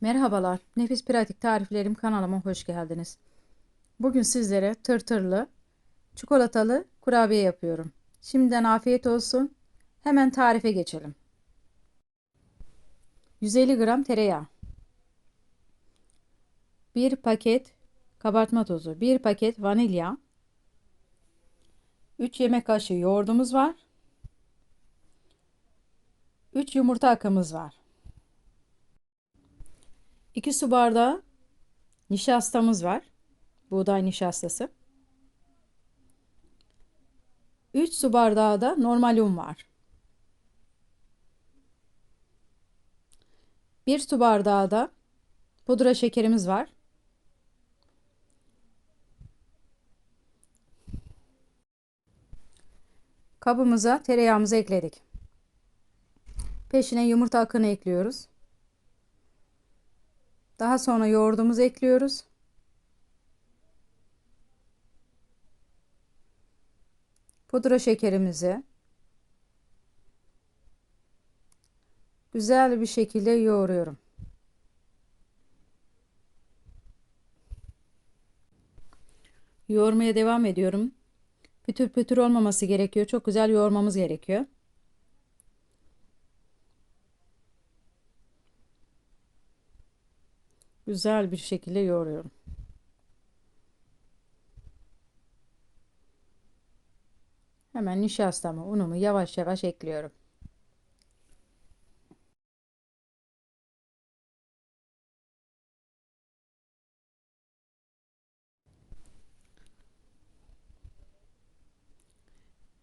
Merhabalar, Nefis Pratik Tariflerim kanalıma hoş geldiniz. Bugün sizlere tırtırlı, çikolatalı kurabiye yapıyorum. Şimdiden afiyet olsun. Hemen tarife geçelim. 150 gram tereyağı, 1 paket kabartma tozu, 1 paket vanilya, 3 yemek kaşığı yoğurdumuz var, 3 yumurta akımız var. 2 su bardağı nişastamız var. Buğday nişastası. 3 su bardağı da normal un var. 1 su bardağı da pudra şekerimiz var. Kabımıza tereyağımızı ekledik. Peşine yumurta akını ekliyoruz. Daha sonra yoğurdumuzu ekliyoruz. Pudra şekerimizi güzel bir şekilde yoğuruyorum. Yoğurmaya devam ediyorum. Pütür pütür olmaması gerekiyor. Çok güzel yoğurmamız gerekiyor. Güzel bir şekilde yoğuruyorum. Hemen nişastamı, unumu yavaş yavaş ekliyorum.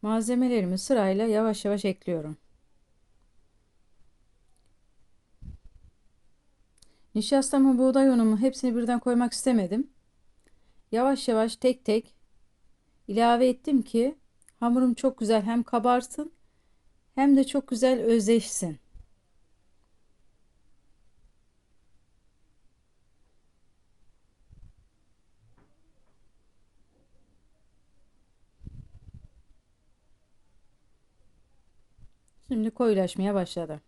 Malzemelerimi sırayla yavaş yavaş ekliyorum. Nişastamı, buğday unumu hepsini birden koymak istemedim. Yavaş yavaş tek tek ilave ettim ki hamurum çok güzel hem kabarsın hem de çok güzel özleşsin. Şimdi koyulaşmaya başladı.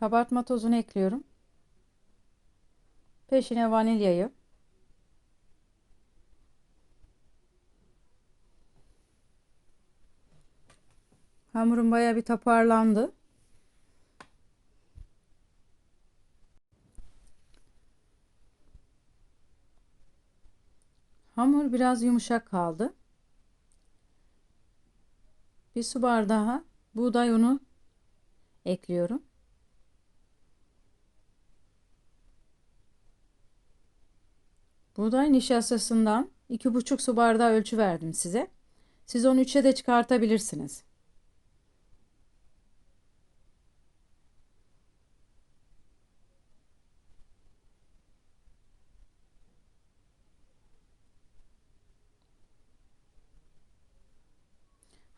Kabartma tozunu ekliyorum. Peşine vanilyayı. Hamurum baya bir toparlandı. Hamur biraz yumuşak kaldı. Bir su bardağı buğday unu ekliyorum. Buğday nişastasından 2,5 su bardağı ölçü verdim size. Siz onu 3'e de çıkartabilirsiniz.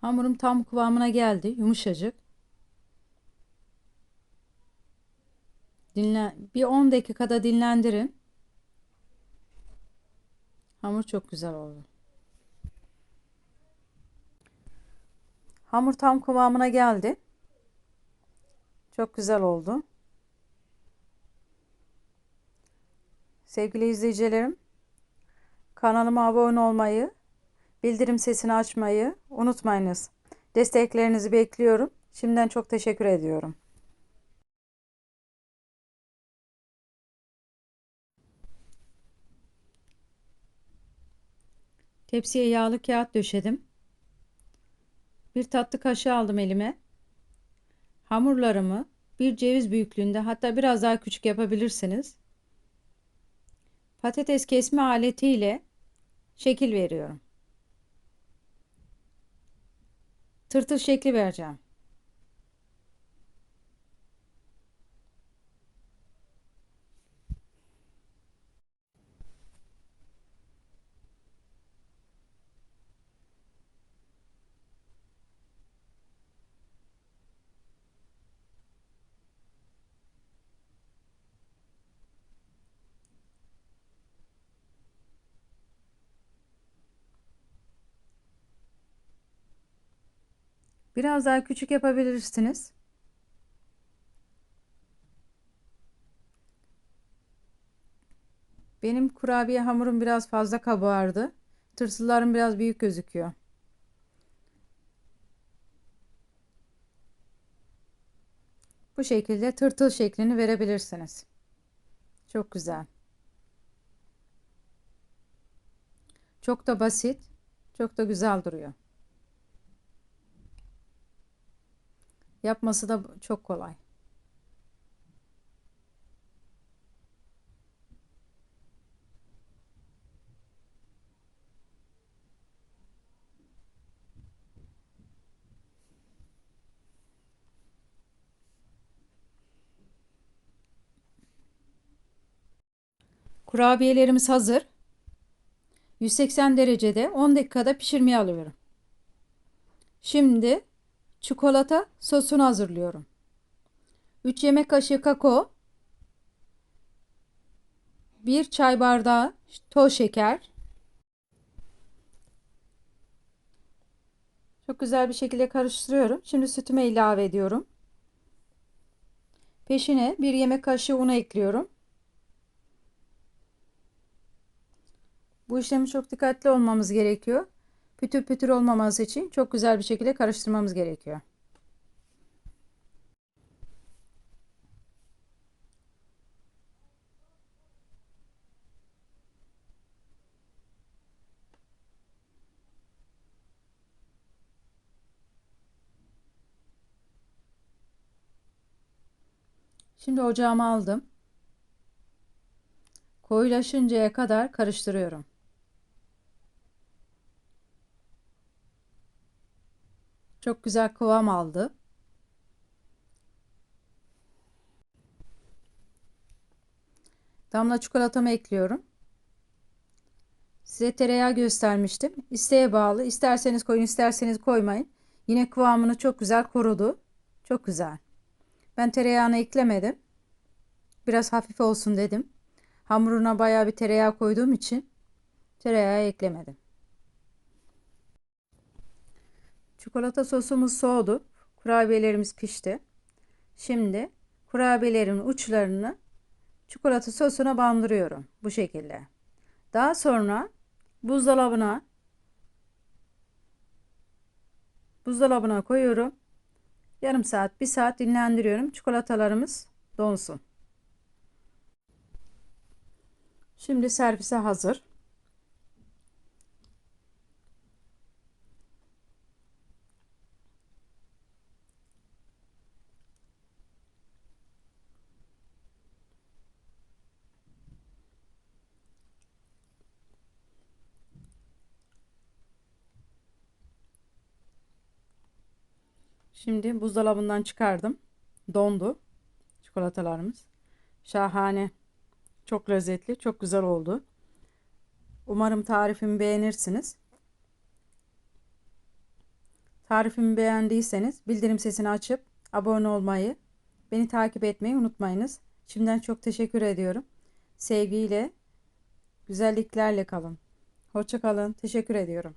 Hamurum tam kıvamına geldi. Yumuşacık. Dinlen bir 10 dakikada dinlendirin. Hamur çok güzel oldu. Hamur tam kıvamına geldi. Çok güzel oldu. Sevgili izleyicilerim, kanalıma abone olmayı, bildirim sesini açmayı unutmayınız. Desteklerinizi bekliyorum. Şimdiden çok teşekkür ediyorum. Tepsiye yağlı kağıt döşedim. Bir tatlı kaşığı aldım elime. Hamurlarımı bir ceviz büyüklüğünde hatta biraz daha küçük yapabilirsiniz. Patates kesme aletiyle şekil veriyorum. Tırtıl şekli vereceğim. Biraz daha küçük yapabilirsiniz. Benim kurabiye hamurum biraz fazla kabardı. Tırtıllarım biraz büyük gözüküyor. Bu şekilde tırtıl şeklini verebilirsiniz. Çok güzel. Çok da basit, çok da güzel duruyor. Yapması da çok kolay. Kurabiyelerimiz hazır. 180 derecede 10 dakikada pişirmeye alıyorum. Şimdi çikolata sosunu hazırlıyorum. 3 yemek kaşığı kakao, 1 çay bardağı toz şeker. Çok güzel bir şekilde karıştırıyorum. Şimdi sütümü ilave ediyorum. Peşine 1 yemek kaşığı unu ekliyorum. Bu işlemi çok dikkatli olmamız gerekiyor. Pütür pütür olmaması için çok güzel bir şekilde karıştırmamız gerekiyor. Şimdi ocağıma aldım. Koyulaşıncaya kadar karıştırıyorum. Çok güzel kıvam aldı. Damla çikolatamı ekliyorum. Size tereyağı göstermiştim. İsteğe bağlı. İsterseniz koyun, isterseniz koymayın. Yine kıvamını çok güzel korudu. Çok güzel. Ben tereyağını eklemedim. Biraz hafif olsun dedim. Hamuruna bayağı bir tereyağı koyduğum için tereyağı eklemedim. Çikolata sosumuz soğudu. Kurabiyelerimiz pişti. Şimdi kurabiyelerin uçlarını çikolata sosuna bandırıyorum bu şekilde. Daha sonra buzdolabına buzdolabına koyuyorum. Yarım saat, bir saat dinlendiriyorum. Çikolatalarımız donsun. Şimdi servise hazır. Şimdi buzdolabından çıkardım. Dondu çikolatalarımız. Şahane. Çok lezzetli, çok güzel oldu. Umarım tarifimi beğenirsiniz. Tarifimi beğendiyseniz bildirim sesini açıp abone olmayı, beni takip etmeyi unutmayınız. Şimdiden çok teşekkür ediyorum. Sevgiyle, güzelliklerle kalın. Hoşça kalın. Teşekkür ediyorum.